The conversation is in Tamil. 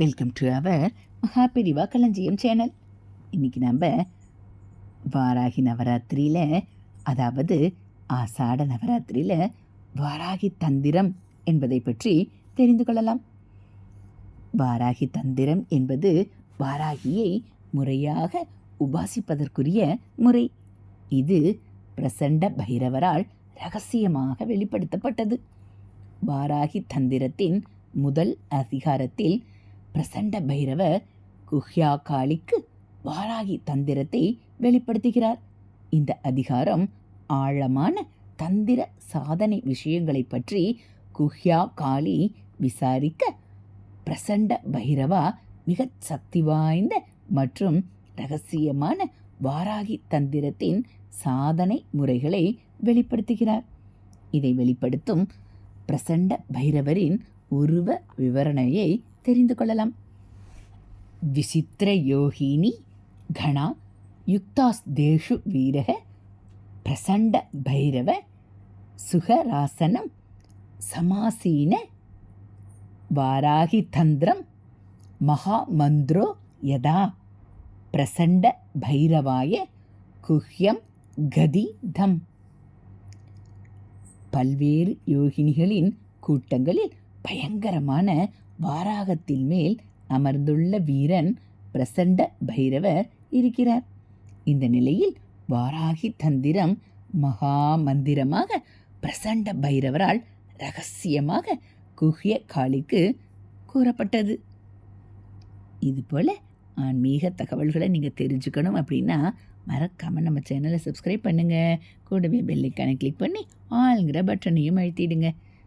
வெல்கம் டு அவர் மகாபிரிவா களஞ்சியம் சேனல் இன்றைக்கி நம்ம வாராகி நவராத்திரியில் அதாவது ஆசாட நவராத்திரியில் வாராகி தந்திரம் என்பதை பற்றி தெரிந்து கொள்ளலாம். வாராகி தந்திரம் என்பது வாராகியை முறையாக உபாசிப்பதற்குரிய முறை. இது பிரசண்ட பைரவரால் ரகசியமாக வெளிப்படுத்தப்பட்டது. வாராகி தந்திரத்தின் முதல் அதிகாரத்தில் பிரசண்ட பைரவர் குஹ்யா காளிக்கு வாராகி தந்திரத்தை வெளிப்படுத்துகிறார். இந்த அதிகாரம் ஆழமான தந்திர சாதனை விஷயங்களை பற்றி குஹ்யா காளி விசாரிக்க பிரசண்ட பைரவா மிகச் சக்தி வாய்ந்த மற்றும் ரகசியமான வாராகி தந்திரத்தின் சாதனை முறைகளை வெளிப்படுத்துகிறார். இதை வெளிப்படுத்தும் பிரசண்ட பைரவரின் உருவ விவரணையை தெரிந்து கொள்ளலாம். விசித்திர யோகினி கணா யுக்தாஸ் தேஷு வீரக பிரசண்ட பைரவ சுகராசனம் சமாசீன வாராகி தந்திரம் மகாமந்திரோ யதா பிரசண்ட பைரவாய குஹ்யம் கதிதம். பல்வேறு யோகினிகளின் கூட்டங்களில் பயங்கரமான வாராகத்தின் மேல் அமர்ந்துள்ள வீரன் பிரசண்ட பைரவர் இருக்கிறார். இந்த நிலையில் வாராகி தந்திரம் மகா மந்திரமாக பிரசண்ட பைரவரால் ரகசியமாக குஹ்ய காளிக்கு கூறப்பட்டது. இதுபோல் ஆன்மீக தகவல்களை நீங்கள் தெரிஞ்சுக்கணும் அப்படின்னா மறக்காமல் நம்ம சேனலை சப்ஸ்கிரைப் பண்ணுங்கள் கூடவே பெல்லைக்கானை கிளிக் பண்ணி ஆளுங்கிற பட்டனையும் அழுத்திடுங்க.